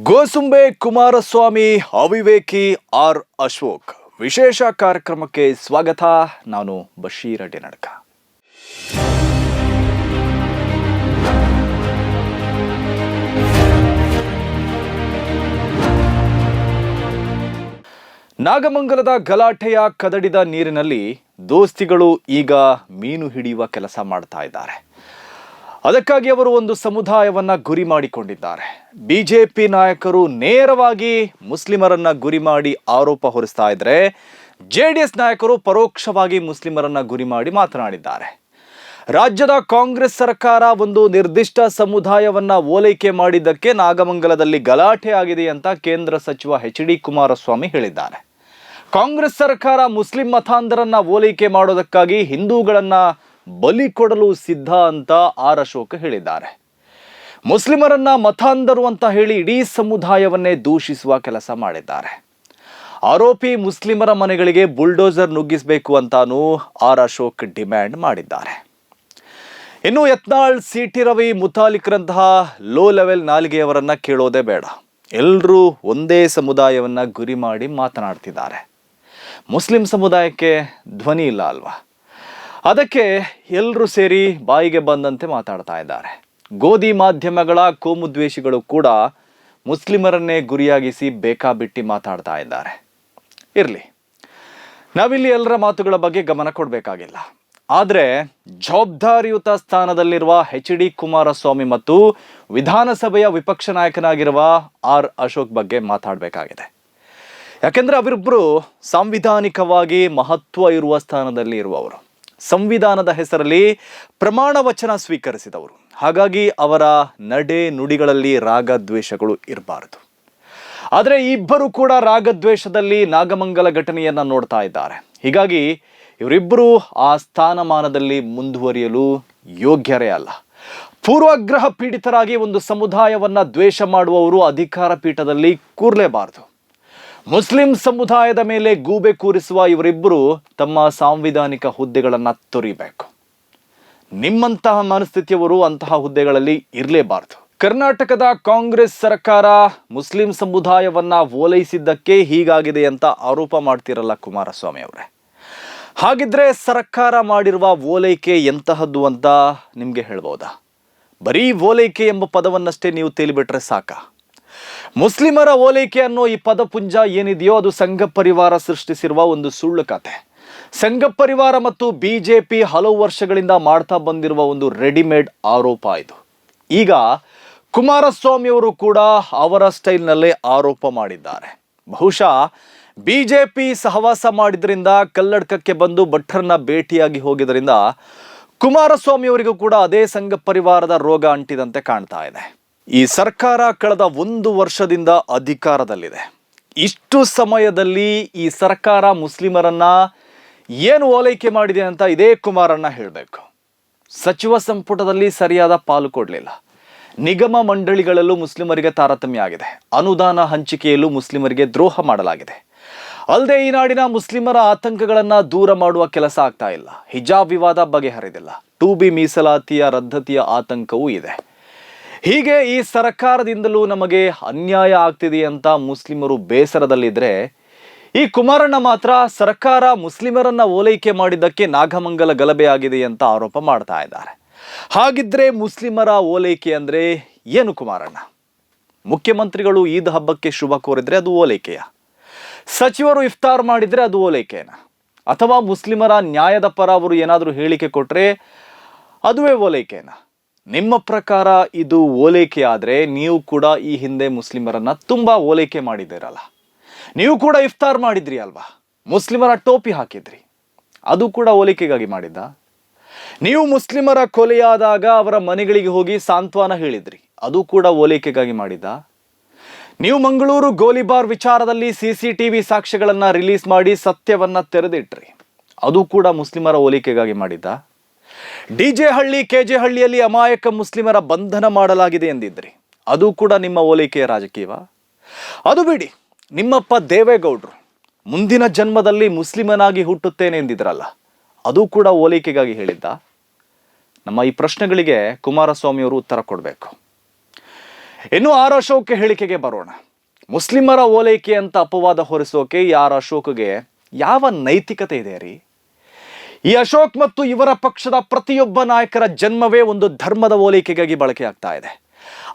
ಗೋಸುಂಬೆ ಕುಮಾರಸ್ವಾಮಿ ಅವಿವೇಕಿ ಆರ್ ಅಶೋಕ್ ವಿಶೇಷ ಕಾರ್ಯಕ್ರಮಕ್ಕೆ ಸ್ವಾಗತ. ನಾನು ಬಶೀರ್ ಅಡ್ಡಿ ನಡ್ಕ ನಾಗಮಂಗಲದ ಗಲಾಟೆಯ ಕದಡಿದ ನೀರಿನಲ್ಲಿ ದೋಸ್ತಿಗಳು ಈಗ ಮೀನು ಹಿಡಿಯುವ ಕೆಲಸ ಮಾಡ್ತಾ ಇದ್ದಾರೆ. ಅದಕ್ಕಾಗಿ ಅವರು ಒಂದು ಸಮುದಾಯವನ್ನ ಗುರಿ ಮಾಡಿಕೊಂಡಿದ್ದಾರೆ. ಬಿಜೆಪಿ ನಾಯಕರು ನೇರವಾಗಿ ಮುಸ್ಲಿಮರನ್ನ ಗುರಿ ಮಾಡಿ ಆರೋಪ ಹೊರಿಸ್ತಾ ಇದ್ರೆ ಜೆ ಡಿ ಎಸ್ ನಾಯಕರು ಪರೋಕ್ಷವಾಗಿ ಮುಸ್ಲಿಮರನ್ನ ಗುರಿ ಮಾಡಿ ಮಾತನಾಡಿದ್ದಾರೆ. ರಾಜ್ಯದ ಕಾಂಗ್ರೆಸ್ ಸರ್ಕಾರ ಒಂದು ನಿರ್ದಿಷ್ಟ ಸಮುದಾಯವನ್ನ ಓಲೈಕೆ ಮಾಡಿದ್ದಕ್ಕೆ ನಾಗಮಂಗಲದಲ್ಲಿ ಗಲಾಟೆ ಆಗಿದೆ ಅಂತ ಕೇಂದ್ರ ಸಚಿವ ಎಚ್ ಡಿ ಕುಮಾರಸ್ವಾಮಿ ಹೇಳಿದ್ದಾರೆ. ಕಾಂಗ್ರೆಸ್ ಸರ್ಕಾರ ಮುಸ್ಲಿಂ ಮತಾಂಧರನ್ನ ಓಲೈಕೆ ಮಾಡೋದಕ್ಕಾಗಿ ಹಿಂದೂಗಳನ್ನ ಬಲಿ ಕೊಡಲು ಸಿದ್ಧ ಅಂತ ಆರ್ ಅಶೋಕ್ ಹೇಳಿದ್ದಾರೆ. ಮುಸ್ಲಿಮರನ್ನ ಮತಾಂಧರು ಅಂತ ಹೇಳಿ ಇಡೀ ಸಮುದಾಯವನ್ನೇ ದೂಷಿಸುವ ಕೆಲಸ ಮಾಡಿದ್ದಾರೆ. ಆರೋಪಿ ಮುಸ್ಲಿಮರ ಮನೆಗಳಿಗೆ ಬುಲ್ಡೋಸರ್ ನುಗ್ಗಿಸಬೇಕು ಅಂತಾನೂ ಆರ್ ಅಶೋಕ್ ಡಿಮ್ಯಾಂಡ್ ಮಾಡಿದ್ದಾರೆ. ಇನ್ನು ಯತ್ನಾಳ್ ಸಿ ಟಿ ರವಿ ಮುತಾಲಿಕ್ರಂತಹ ಲೋ ಲೆವೆಲ್ ನಾಲಿಗೆಯವರನ್ನ ಕೇಳೋದೇ ಬೇಡ. ಎಲ್ಲರೂ ಒಂದೇ ಸಮುದಾಯವನ್ನ ಗುರಿ ಮಾಡಿ ಮಾತನಾಡ್ತಿದ್ದಾರೆ. ಮುಸ್ಲಿಂ ಸಮುದಾಯಕ್ಕೆ ಧ್ವನಿ ಇಲ್ಲ ಅಲ್ವಾ? ಅದಕ್ಕೆ ಎಲ್ಲರೂ ಸೇರಿ ಬಾಯಿಗೆ ಬಂದಂತೆ ಮಾತಾಡ್ತಾ ಇದ್ದಾರೆ. ಗೋಧಿ ಮಾಧ್ಯಮಗಳ ಕೋಮುದ್ವೇಷಿಗಳು ಕೂಡ ಮುಸ್ಲಿಮರನ್ನೇ ಗುರಿಯಾಗಿಸಿ ಬೇಕಾಬಿಟ್ಟಿ ಮಾತಾಡ್ತಾ ಇದ್ದಾರೆ. ಇರಲಿ, ನಾವಿಲ್ಲಿ ಎಲ್ಲರ ಮಾತುಗಳ ಬಗ್ಗೆ ಗಮನ ಕೊಡಬೇಕಾಗಿಲ್ಲ. ಆದರೆ ಜವಾಬ್ದಾರಿಯುತ ಸ್ಥಾನದಲ್ಲಿರುವ ಎಚ್ ಡಿ ಕುಮಾರಸ್ವಾಮಿ ಮತ್ತು ವಿಧಾನಸಭೆಯ ವಿಪಕ್ಷ ನಾಯಕನಾಗಿರುವ ಆರ್ ಅಶೋಕ್ ಬಗ್ಗೆ ಮಾತಾಡಬೇಕಾಗಿದೆ. ಯಾಕೆಂದ್ರೆ ಅವರಿಬ್ಬರು ಸಾಂವಿಧಾನಿಕವಾಗಿ ಮಹತ್ವ ಇರುವ ಸ್ಥಾನದಲ್ಲಿ ಇರುವವರು. ಸಂವಿಧಾನದ ಹೆಸರಲ್ಲಿ ಪ್ರಮಾಣ ವಚನ ಸ್ವೀಕರಿಸಿದವರು. ಹಾಗಾಗಿ ಅವರ ನಡೆ ನುಡಿಗಳಲ್ಲಿ ರಾಗದ್ವೇಷಗಳು ಇರಬಾರದು. ಆದರೆ ಇಬ್ಬರು ಕೂಡ ರಾಗದ್ವೇಷದಲ್ಲಿ ನಾಗಮಂಗಲ ಘಟನೆಯನ್ನು ನೋಡ್ತಾ ಇದ್ದಾರೆ. ಹೀಗಾಗಿ ಇವರಿಬ್ಬರು ಆ ಸ್ಥಾನಮಾನದಲ್ಲಿ ಮುಂದುವರಿಯಲು ಯೋಗ್ಯರೇ ಅಲ್ಲ. ಪೂರ್ವಗ್ರಹ ಪೀಡಿತರಾಗಿ ಒಂದು ಸಮುದಾಯವನ್ನ ದ್ವೇಷ ಮಾಡುವವರು ಅಧಿಕಾರ ಪೀಠದಲ್ಲಿ ಕೂರಲೇಬಾರದು. ಮುಸ್ಲಿಂ ಸಮುದಾಯದ ಮೇಲೆ ಗೂಬೆ ಕೂರಿಸುವ ಇವರಿಬ್ಬರು ತಮ್ಮ ಸಾಂವಿಧಾನಿಕ ಹುದ್ದೆಗಳನ್ನು ತೊರಿಬೇಕು. ನಿಮ್ಮಂತಹ ಮನಸ್ಥಿತಿಯವರು ಅಂತಹ ಹುದ್ದೆಗಳಲ್ಲಿ ಇರಲೇಬಾರದು. ಕರ್ನಾಟಕದ ಕಾಂಗ್ರೆಸ್ ಸರ್ಕಾರ ಮುಸ್ಲಿಂ ಸಮುದಾಯವನ್ನ ಓಲೈಸಿದ್ದಕ್ಕೆ ಹೀಗಾಗಿದೆ ಅಂತ ಆರೋಪ ಮಾಡ್ತಿರಲ್ಲ ಕುಮಾರಸ್ವಾಮಿ ಅವರೇ. ಹಾಗಿದ್ರೆ ಸರ್ಕಾರ ಮಾಡಿರುವ ಓಲೈಕೆ ಎಂತಹದ್ದು ಅಂತ ನಿಮಗೆ ಹೇಳ್ಬೋದಾ? ಬರೀ ಓಲೈಕೆ ಎಂಬ ಪದವನ್ನಷ್ಟೇ ನೀವು ತೇಲಿಬಿಟ್ರೆ ಸಾಕ? ಮುಸ್ಲಿಮರ ಓಲೈಕೆ ಅನ್ನೋ ಈ ಪದಪುಂಜ ಏನಿದೆಯೋ ಅದು ಸಂಘ ಪರಿವಾರ ಸೃಷ್ಟಿಸಿರುವ ಒಂದು ಸುಳ್ಳು ಕತೆ. ಸಂಘ ಪರಿವಾರ ಮತ್ತು ಪಿ ಹಲವು ವರ್ಷಗಳಿಂದ ಮಾಡ್ತಾ ಬಂದಿರುವ ಒಂದು ರೆಡಿಮೇಡ್ ಆರೋಪ ಇದು. ಈಗ ಕುಮಾರಸ್ವಾಮಿ ಅವರು ಕೂಡ ಅವರ ಸ್ಟೈಲ್ನಲ್ಲೇ ಆರೋಪ ಮಾಡಿದ್ದಾರೆ. ಬಹುಶಃ ಬಿ ಜೆ ಪಿ ಸಹವಾಸ ಮಾಡಿದ್ರಿಂದ ಕಲ್ಲಡ್ಕಕ್ಕೆ ಬಂದು ಭಟ್ಟರನ್ನ ಭೇಟಿಯಾಗಿ ಹೋಗಿದ್ದರಿಂದ ಕುಮಾರಸ್ವಾಮಿ ಅವರಿಗೂ ಕೂಡ ಅದೇ ಸಂಘ ಪರಿವಾರದ ರೋಗ ಅಂಟಿದಂತೆ ಕಾಣ್ತಾ ಇದೆ. ಈ ಸರ್ಕಾರ ಕಳೆದ ಒಂದು ವರ್ಷದಿಂದ ಅಧಿಕಾರದಲ್ಲಿದೆ. ಇಷ್ಟು ಸಮಯದಲ್ಲಿ ಈ ಸರ್ಕಾರ ಮುಸ್ಲಿಮರನ್ನ ಏನು ಓಲೈಕೆ ಮಾಡಿದೆ ಅಂತ ಇದೇ ಕುಮಾರಣ್ಣ ಹೇಳಬೇಕು. ಸಚಿವ ಸಂಪುಟದಲ್ಲಿ ಸರಿಯಾದ ಪಾಲು ಕೊಡಲಿಲ್ಲ. ನಿಗಮ ಮಂಡಳಿಗಳಲ್ಲೂ ಮುಸ್ಲಿಮರಿಗೆ ತಾರತಮ್ಯ ಆಗಿದೆ. ಅನುದಾನ ಹಂಚಿಕೆಯಲ್ಲೂ ಮುಸ್ಲಿಮರಿಗೆ ದ್ರೋಹ ಮಾಡಲಾಗಿದೆ. ಅಲ್ಲದೆ ಈ ನಾಡಿನ ಮುಸ್ಲಿಮರ ಆತಂಕಗಳನ್ನು ದೂರ ಮಾಡುವ ಕೆಲಸ ಆಗ್ತಾ ಇಲ್ಲ. ಹಿಜಾಬ್ ವಿವಾದ ಬಗೆಹರಿದಿಲ್ಲ. ಟು ಬಿ ಮೀಸಲಾತಿಯ ರದ್ದತಿಯ ಆತಂಕವೂ ಇದೆ. ಹೀಗೆ ಈ ಸರ್ಕಾರದಿಂದಲೂ ನಮಗೆ ಅನ್ಯಾಯ ಆಗ್ತಿದೆ ಅಂತ ಮುಸ್ಲಿಮರು ಬೇಸರದಲ್ಲಿದ್ರೆ ಈ ಕುಮಾರಣ್ಣ ಮಾತ್ರ ಸರ್ಕಾರ ಮುಸ್ಲಿಮರನ್ನ ಓಲೈಕೆ ಮಾಡಿದ್ದಕ್ಕೆ ನಾಗಮಂಗಲ ಗಲಭೆ ಆಗಿದೆ ಅಂತ ಆರೋಪ ಮಾಡ್ತಾ ಇದ್ದಾರೆ. ಹಾಗಿದ್ರೆ ಮುಸ್ಲಿಮರ ಓಲೈಕೆ ಅಂದ್ರೆ ಏನು ಕುಮಾರಣ್ಣ? ಮುಖ್ಯಮಂತ್ರಿಗಳು ಈದ್ ಹಬ್ಬಕ್ಕೆ ಶುಭ ಕೋರಿದ್ರೆ ಅದು ಓಲೈಕೆಯ. ಸಚಿವರು ಇಫ್ತಾರ್ ಮಾಡಿದ್ರೆ ಅದು ಓಲೈಕೆಯ ಅಥವಾ ಮುಸ್ಲಿಮರ ನ್ಯಾಯದ ಪರ ಅವರು ಏನಾದರೂ ಹೇಳಿಕೆ ಕೊಟ್ರೆ ಅದುವೇ ಓಲೈಕೆನ. ನಿಮ್ಮ ಪ್ರಕಾರ ಇದು ಓಲೈಕೆ ಆದರೆ ನೀವು ಕೂಡ ಈ ಹಿಂದೆ ಮುಸ್ಲಿಮರನ್ನ ತುಂಬ ಓಲೈಕೆ ಮಾಡಿದ್ದೀರಲ್ಲ? ನೀವು ಕೂಡ ಇಫ್ತಾರ್ ಮಾಡಿದ್ರಿ ಅಲ್ವಾ? ಮುಸ್ಲಿಮರ ಟೋಪಿ ಹಾಕಿದ್ರಿ. ಅದು ಕೂಡ ಓಲೈಕೆಗಾಗಿ ಮಾಡಿದ್ದ? ನೀವು ಮುಸ್ಲಿಮರ ಕೊಲೆಯಾದಾಗ ಅವರ ಮನೆಗಳಿಗೆ ಹೋಗಿ ಸಾಂತ್ವನ ಹೇಳಿದ್ರಿ. ಅದು ಕೂಡ ಓಲೈಕೆಗಾಗಿ ಮಾಡಿದ್ದ? ನೀವು ಮಂಗಳೂರು ಗೋಲಿಬಾರ್ ವಿಚಾರದಲ್ಲಿ ಸಿ ಸಿ ಟಿ ವಿ ಸಾಕ್ಷ್ಯಗಳನ್ನು ರಿಲೀಸ್ ಮಾಡಿ ಸತ್ಯವನ್ನು ತೆರೆದಿಟ್ರಿ. ಅದು ಕೂಡ ಮುಸ್ಲಿಮರ ಓಲಿಕೆಗಾಗಿ ಮಾಡಿದ್ದ? D J Halli K J ಹಳ್ಳಿಯಲ್ಲಿ ಅಮಾಯಕ ಮುಸ್ಲಿಮರ ಬಂಧನ ಮಾಡಲಾಗಿದೆ ಎಂದಿದ್ರಿ. ಅದು ಕೂಡ ನಿಮ್ಮ ಓಲೈಕೆಯ ರಾಜಕೀಯ ಅದು ಬಿಡಿ, ನಿಮ್ಮಪ್ಪ ದೇವೇಗೌಡರು ಮುಂದಿನ ಜನ್ಮದಲ್ಲಿ ಮುಸ್ಲಿಮನಾಗಿ ಹುಟ್ಟುತ್ತೇನೆ ಎಂದಿದ್ರಲ್ಲ, ಅದು ಕೂಡ ಓಲೈಕೆಗಾಗಿ ಹೇಳಿದ್ದ? ನಮ್ಮ ಈ ಪ್ರಶ್ನೆಗಳಿಗೆ ಕುಮಾರಸ್ವಾಮಿ ಅವರು ಉತ್ತರ ಕೊಡಬೇಕು. ಇನ್ನು ಆರ್ ಅಶೋಕ್ ಹೇಳಿಕೆಗೆ ಬರೋಣ. ಮುಸ್ಲಿಮರ ಓಲೈಕೆ ಅಂತ ಅಪವಾದ ಹೊರಿಸೋಕೆ ಈ ಆರ್ ಅಶೋಕ್ಗೆ ಯಾವ ನೈತಿಕತೆ ಇದೆ ರೀ? ಈ ಅಶೋಕ್ ಮತ್ತು ಇವರ ಪಕ್ಷದ ಪ್ರತಿಯೊಬ್ಬ ನಾಯಕರ ಜನ್ಮವೇ ಒಂದು ಧರ್ಮದ ಓಲೈಕೆಗಾಗಿ ಬಳಕೆ ಆಗ್ತಾ ಇದೆ.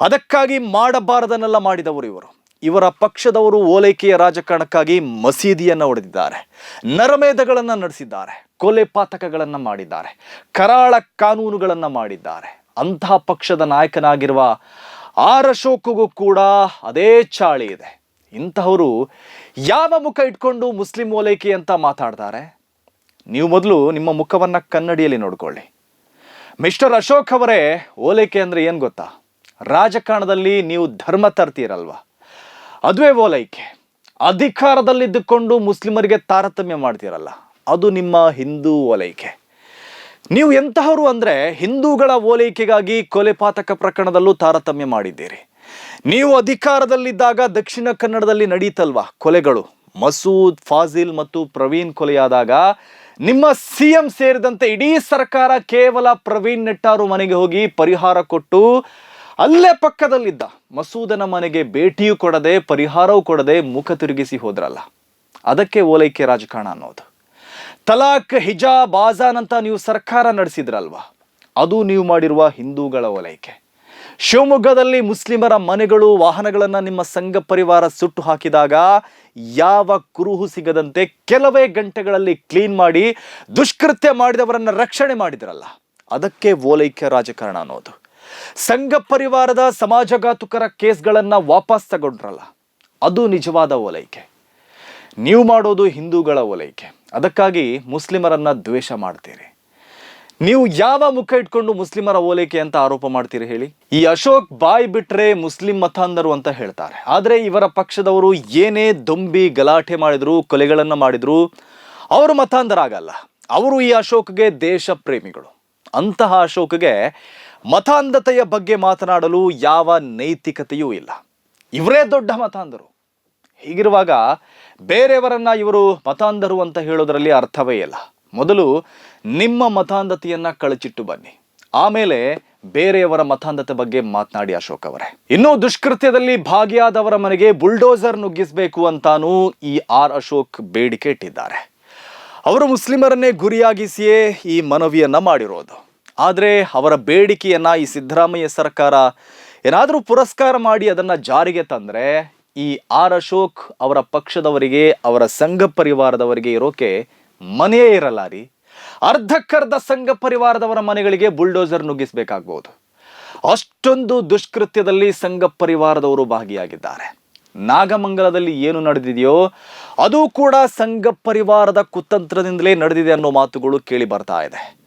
ಅದಕ್ಕಾಗಿ ಮಾಡಬಾರದನ್ನೆಲ್ಲ ಮಾಡಿದವರು ಇವರು. ಇವರ ಪಕ್ಷದವರು ಓಲೈಕೆಯ ರಾಜಕಾರಣಕ್ಕಾಗಿ ಮಸೀದಿಯನ್ನು ಹೊಡೆದಿದ್ದಾರೆ ನರಮೇಧಗಳನ್ನು ನಡೆಸಿದ್ದಾರೆ. ಕೊಲೆ ಪಾತಕಗಳನ್ನು ಮಾಡಿದ್ದಾರೆ. ಕರಾಳ ಕಾನೂನುಗಳನ್ನು ಮಾಡಿದ್ದಾರೆ. ಅಂತಹ ಪಕ್ಷದ ನಾಯಕನಾಗಿರುವ ಆರ್ ಅಶೋಕ್ಗೂ ಕೂಡ ಅದೇ ಚಾಳಿ ಇದೆ. ಇಂತಹವರು ಯಾವ ಮುಖ ಇಟ್ಕೊಂಡು ಮುಸ್ಲಿಂ ಓಲೈಕೆ ಅಂತ ಮಾತಾಡ್ತಾರೆ? ನೀವು ಮೊದಲು ನಿಮ್ಮ ಮುಖವನ್ನು ಕನ್ನಡಿಯಲ್ಲಿ ನೋಡಿಕೊಳ್ಳಿ. ಮಿಸ್ಟರ್ ಅಶೋಕ್ ಅವರೇ, ಓಲೈಕೆ ಅಂದರೆ ಏನು ಗೊತ್ತಾ? ರಾಜಕಾರಣದಲ್ಲಿ ನೀವು ಧರ್ಮ ತರ್ತೀರಲ್ವಾ ಅದುವೇ ಓಲೈಕೆ. ಅಧಿಕಾರದಲ್ಲಿದ್ದುಕೊಂಡು ಮುಸ್ಲಿಮರಿಗೆ ತಾರತಮ್ಯ ಮಾಡ್ತೀರಲ್ಲ, ಅದು ನಿಮ್ಮ ಹಿಂದೂ ಓಲೈಕೆ. ನೀವು ಎಂತಹವರು ಅಂದರೆ ಹಿಂದೂಗಳ ಓಲೈಕೆಗಾಗಿ ಕೊಲೆ ಪಾತಕ ಪ್ರಕರಣದಲ್ಲೂ ತಾರತಮ್ಯ ಮಾಡಿದ್ದೀರಿ. ನೀವು ಅಧಿಕಾರದಲ್ಲಿದ್ದಾಗ ದಕ್ಷಿಣ ಕನ್ನಡದಲ್ಲಿ ನಡೀತಲ್ವಾ ಕೊಲೆಗಳು? ಮಸೂದ್, ಫಾಜಿಲ್ ಮತ್ತು ಪ್ರವೀಣ್ ಕೊಲೆಯಾದಾಗ ನಿಮ್ಮ ಸಿ ಎಂ ಸೇರಿದಂತೆ ಇಡೀ ಸರ್ಕಾರ ಕೇವಲ ಪ್ರವೀಣ್ ನೆಟ್ಟಾರು ಮನೆಗೆ ಹೋಗಿ ಪರಿಹಾರ ಕೊಟ್ಟು ಅಲ್ಲೇ ಪಕ್ಕದಲ್ಲಿದ್ದ ಮಸೂದನ ಮನೆಗೆ ಭೇಟಿಯೂ ಕೊಡದೆ, ಪರಿಹಾರವೂ ಕೊಡದೆ ಮುಖ ತಿರುಗಿಸಿ ಹೋದ್ರಲ್ಲ. ಅದಕ್ಕೆ ಓಲೈಕೆ ರಾಜಕಾರಣ ಅನ್ನೋದು. ತಲಾಖ್ ಹಿಜಾಬ್ ಆಜಾನ್ ಅಂತ ನೀವು ಸರ್ಕಾರ ನಡೆಸಿದ್ರಲ್ವಾ? ಅದು ನೀವು ಮಾಡಿರುವ ಹಿಂದೂಗಳ ಓಲೈಕೆ. ಶಿವಮೊಗ್ಗದಲ್ಲಿ ಮುಸ್ಲಿಮರ ಮನೆಗಳು, ವಾಹನಗಳನ್ನು ನಿಮ್ಮ ಸಂಘ ಪರಿವಾರ ಸುಟ್ಟು ಹಾಕಿದಾಗ ಯಾವ ಕುರುಹು ಸಿಗದಂತೆ ಕೆಲವೇ ಗಂಟೆಗಳಲ್ಲಿ ಕ್ಲೀನ್ ಮಾಡಿ, ದುಷ್ಕೃತ್ಯ ಮಾಡಿದವರನ್ನ ರಕ್ಷಣೆ ಮಾಡಿದ್ರಲ್ಲ, ಅದಕ್ಕೆ ಓಲೈಕೆ ರಾಜಕಾರಣ ಅನ್ನೋದು. ಸಂಘ ಪರಿವಾರದ ಸಮಾಜಘಾತುಕರ ಕೇಸ್ಗಳನ್ನು ವಾಪಸ್ ತಗೊಂಡ್ರಲ್ಲ, ಅದು ನಿಜವಾದ ಓಲೈಕೆ. ನೀವು ಮಾಡೋದು ಹಿಂದೂಗಳ ಓಲೈಕೆ. ಅದಕ್ಕಾಗಿ ಮುಸ್ಲಿಮರನ್ನ ದ್ವೇಷ ಮಾಡ್ತೀರಿ. ನೀವು ಯಾವ ಮುಖ ಇಟ್ಕೊಂಡು ಮುಸ್ಲಿಮರ ಓಲೈಕೆ ಅಂತ ಆರೋಪ ಮಾಡ್ತೀರಿ ಹೇಳಿ? ಈ ಅಶೋಕ್ ಬಾಯ್ ಬಿಟ್ರೆ ಮುಸ್ಲಿಂ ಮತಾಂಧರು ಅಂತ ಹೇಳ್ತಾರೆ. ಆದ್ರೆ ಇವರ ಪಕ್ಷದವರು ಏನೇ ದೊಂಬಿ ಗಲಾಟೆ ಮಾಡಿದ್ರು, ಕೊಲೆಗಳನ್ನ ಮಾಡಿದ್ರು, ಅವರು ಮತಾಂಧರಾಗಲ್ಲ. ಅವರು ಈ ಅಶೋಕ್ಗೆ ದೇಶ ಪ್ರೇಮಿಗಳು. ಅಂತಹ ಅಶೋಕ್ಗೆ ಮತಾಂಧತೆಯ ಬಗ್ಗೆ ಮಾತನಾಡಲು ಯಾವ ನೈತಿಕತೆಯೂ ಇಲ್ಲ. ಇವರೇ ದೊಡ್ಡ ಮತಾಂಧರು. ಹೀಗಿರುವಾಗ ಬೇರೆಯವರನ್ನ ಇವರು ಮತಾಂಧರು ಅಂತ ಹೇಳೋದರಲ್ಲಿ ಅರ್ಥವೇ ಇಲ್ಲ. ಮೊದಲು ನಿಮ್ಮ ಮತಾಂಧತೆಯನ್ನ ಕಳಚಿಟ್ಟು ಬನ್ನಿ. ಆಮೇಲೆ ಬೇರೆಯವರ ಮತಾಂಧತೆ ಬಗ್ಗೆ ಮಾತನಾಡಿ ಅಶೋಕ್ ಅವರೇ. ಇನ್ನೂ ದುಷ್ಕೃತ್ಯದಲ್ಲಿ ಭಾಗಿಯಾದವರ ಮನೆಗೆ ಬುಲ್ಡೋಸರ್ ನುಗ್ಗಿಸಬೇಕು ಅಂತಾನೂ ಈ ಆರ್ ಅಶೋಕ್ ಬೇಡಿಕೆ ಇಟ್ಟಿದ್ದಾರೆ. ಅವರು ಮುಸ್ಲಿಮರನ್ನೇ ಗುರಿಯಾಗಿಸಿಯೇ ಈ ಮನವಿಯನ್ನ ಮಾಡಿರೋದು. ಆದರೆ ಅವರ ಬೇಡಿಕೆಯನ್ನ ಈ ಸಿದ್ದರಾಮಯ್ಯ ಸರ್ಕಾರ ಏನಾದರೂ ಪುರಸ್ಕಾರ ಮಾಡಿ ಅದನ್ನ ಜಾರಿಗೆ ತಂದ್ರೆ ಈ ಆರ್ ಅಶೋಕ್ ಅವರ ಪಕ್ಷದವರಿಗೆ, ಅವರ ಸಂಘ ಪರಿವಾರದವರಿಗೆ ಇರೋಕೆ ಮನೆಯೇ ಇರಲ್ಲ ರೀ. ಅರ್ಧಕ್ಕರ್ಧ ಸಂಘ ಪರಿವಾರದವರ ಮನೆಗಳಿಗೆ ಬುಲ್ಡೋಸರ್ ನುಗ್ಗಿಸಬೇಕಾಗ್ಬೋದು. ಅಷ್ಟೊಂದು ದುಷ್ಕೃತ್ಯದಲ್ಲಿ ಸಂಘ ಪರಿವಾರದವರು ಭಾಗಿಯಾಗಿದ್ದಾರೆ. ನಾಗಮಂಗಲದಲ್ಲಿ ಏನು ನಡೆದಿದೆಯೋ, ಅದು ಕೂಡ ಸಂಘ ಪರಿವಾರದ ಕುತಂತ್ರದಿಂದಲೇ ನಡೆದಿದೆ ಅನ್ನೋ ಮಾತುಗಳು ಕೇಳಿ ಬರ್ತಾ ಇದೆ.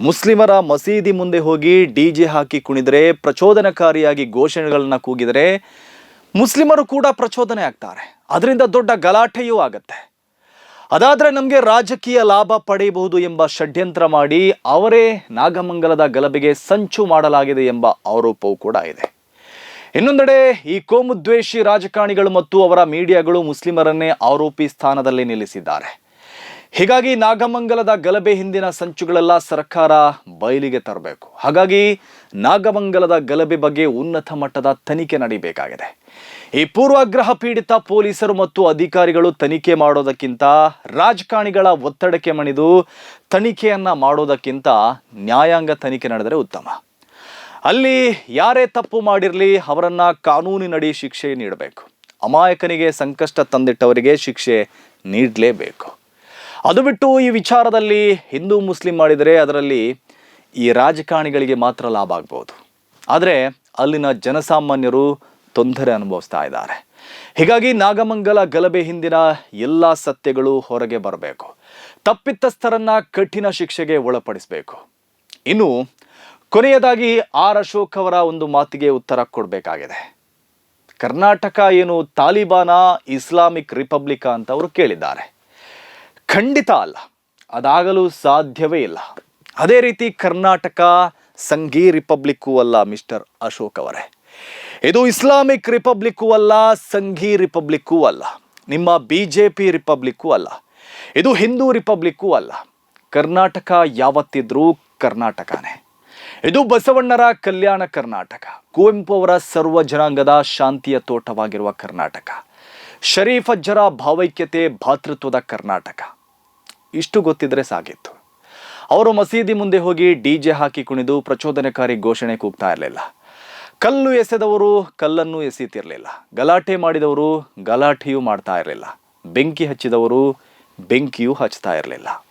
ಮುಸ್ಲಿಮರ ಮಸೀದಿ ಮುಂದೆ ಹೋಗಿ ಡಿ ಜೆ ಹಾಕಿ ಕುಣಿದರೆ, ಪ್ರಚೋದನಕಾರಿಯಾಗಿ ಘೋಷಣೆಗಳನ್ನು ಕೂಗಿದರೆ, ಮುಸ್ಲಿಮರು ಕೂಡ ಪ್ರಚೋದನೆ ಆಗ್ತಾರೆ. ಅದರಿಂದ ದೊಡ್ಡ ಗಲಾಟೆಯೂ ಆಗತ್ತೆ. ಅದಾದ್ರೆ ನಮಗೆ ರಾಜಕೀಯ ಲಾಭ ಪಡೆಯಬಹುದು ಎಂಬ ಷಡ್ಯಂತ್ರ ಮಾಡಿ ಅವರೇ ನಾಗಮಂಗಲದ ಗಲಭೆಗೆ ಸಂಚು ಮಾಡಲಾಗಿದೆ ಎಂಬ ಆರೋಪವೂ ಕೂಡ ಇದೆ. ಇನ್ನೊಂದೆಡೆ ಈ ಕೋಮುದ್ವೇಷಿ ರಾಜಕಾರಣಿಗಳು ಮತ್ತು ಅವರ ಮೀಡಿಯಾಗಳು ಮುಸ್ಲಿಮರನ್ನೇ ಆರೋಪಿ ಸ್ಥಾನದಲ್ಲಿ ನಿಲ್ಲಿಸಿದ್ದಾರೆ. ಹೀಗಾಗಿ ನಾಗಮಂಗಲದ ಗಲಭೆ ಹಿಂದಿನ ಸಂಚುಗಳೆಲ್ಲ ಸರ್ಕಾರ ಬಯಲಿಗೆ ತರಬೇಕು. ಹಾಗಾಗಿ ನಾಗಮಂಗಲದ ಗಲಭೆ ಬಗ್ಗೆ ಉನ್ನತ ಮಟ್ಟದ ತನಿಖೆ ನಡೀಬೇಕಾಗಿದೆ. ಈ ಪೂರ್ವಾಗ್ರಹ ಪೀಡಿತ ಪೊಲೀಸರು ಮತ್ತು ಅಧಿಕಾರಿಗಳು ತನಿಖೆ ಮಾಡೋದಕ್ಕಿಂತ ರಾಜಕಾರಣಿಗಳ ಒತ್ತಡಕ್ಕೆ ಮಣಿದು ತನಿಖೆಯನ್ನ ಮಾಡೋದಕ್ಕಿಂತ ನ್ಯಾಯಾಂಗ ತನಿಖೆ ನಡೆದರೆ ಉತ್ತಮ. ಅಲ್ಲಿ ಯಾರೇ ತಪ್ಪು ಮಾಡಿರಲಿ ಅವರನ್ನ ಕಾನೂನಿನಡಿ ಶಿಕ್ಷೆ ನೀಡಬೇಕು. ಅಮಾಯಕನಿಗೆ ಸಂಕಷ್ಟ ತಂದಿಟ್ಟವರಿಗೆ ಶಿಕ್ಷೆ ನೀಡಲೇಬೇಕು. ಅದು ಬಿಟ್ಟು ಈ ವಿಚಾರದಲ್ಲಿ ಹಿಂದೂ ಮುಸ್ಲಿಂ ಮಾಡಿದರೆ ಅದರಲ್ಲಿ ಈ ರಾಜಕಾರಣಿಗಳಿಗೆ ಮಾತ್ರ ಲಾಭ ಆಗ್ಬೋದು. ಆದರೆ ಅಲ್ಲಿನ ಜನಸಾಮಾನ್ಯರು ತೊಂದರೆ ಅನುಭವಿಸ್ತಾ ಇದ್ದಾರೆ. ಹೀಗಾಗಿ ನಾಗಮಂಗಲ ಗಲಭೆ ಹಿಂದಿನ ಎಲ್ಲ ಸತ್ಯಗಳು ಹೊರಗೆ ಬರಬೇಕು. ತಪ್ಪಿತಸ್ಥರನ್ನ ಕಠಿಣ ಶಿಕ್ಷೆಗೆ ಒಳಪಡಿಸಬೇಕು. ಇನ್ನು ಕೊನೆಯದಾಗಿ ಆರ್ ಅಶೋಕ್ ಅವರ ಒಂದು ಮಾತಿಗೆ ಉತ್ತರ ಕೊಡಬೇಕಾಗಿದೆ. ಕರ್ನಾಟಕ ಏನು ತಾಲಿಬಾನ, ಇಸ್ಲಾಮಿಕ್ ರಿಪಬ್ಲಿಕ ಅಂತ ಅವರು ಕೇಳಿದ್ದಾರೆ. ಖಂಡಿತ ಅಲ್ಲ. ಅದಾಗಲು ಸಾಧ್ಯವೇ ಇಲ್ಲ. ಅದೇ ರೀತಿ ಕರ್ನಾಟಕ ಸಂಘೀ ರಿಪಬ್ಲಿಕ್ಕು ಅಲ್ಲ ಮಿಸ್ಟರ್ ಅಶೋಕ್ ಅವರೇ. ಇದು ಇಸ್ಲಾಮಿಕ್ ರಿಪಬ್ಲಿಕ್ಕು ಅಲ್ಲ, ಸಂಘೀ ರಿಪಬ್ಲಿಕ್ಕು ಅಲ್ಲ. ನಿಮ್ಮ ಬಿ ಜೆ ಪಿ ರಿಪಬ್ಲಿಕ್ಕು ಅಲ್ಲ. ಇದು ಹಿಂದೂ ರಿಪಬ್ಲಿಕ್ಕು ಅಲ್ಲ. ಕರ್ನಾಟಕ ಯಾವತ್ತಿದ್ರೂ ಕರ್ನಾಟಕನೇ. ಇದು ಬಸವಣ್ಣರ ಕಲ್ಯಾಣ ಕರ್ನಾಟಕ. ಕುವೆಂಪು ಅವರ ಸರ್ವ ಜನಾಂಗದ ಶಾಂತಿಯ ತೋಟವಾಗಿರುವ ಕರ್ನಾಟಕ. ಶರೀಫ್ ಅಜ್ಜರ ಭಾವೈಕ್ಯತೆ ಭಾತೃತ್ವದ ಕರ್ನಾಟಕ. ಇಷ್ಟು ಗೊತ್ತಿದ್ರೆ ಸಾಗಿತ್ತು. ಅವರು ಮಸೀದಿ ಮುಂದೆ ಹೋಗಿ ಡಿ ಜೆ ಹಾಕಿ ಕುಣಿದು ಪ್ರಚೋದನಕಾರಿ ಘೋಷಣೆ ಕೂಗ್ತಾ ಇರಲಿಲ್ಲ. ಕಲ್ಲು ಎಸೆದವರು ಕಲ್ಲನ್ನು ಎಸೀತಿರಲಿಲ್ಲ. ಗಲಾಟೆ ಮಾಡಿದವರು ಗಲಾಟೆಯೂ ಮಾಡ್ತಾ ಇರಲಿಲ್ಲ. ಬೆಂಕಿ ಹಚ್ಚಿದವರು ಬೆಂಕಿಯೂ ಹಚ್ತಾ ಇರಲಿಲ್ಲ.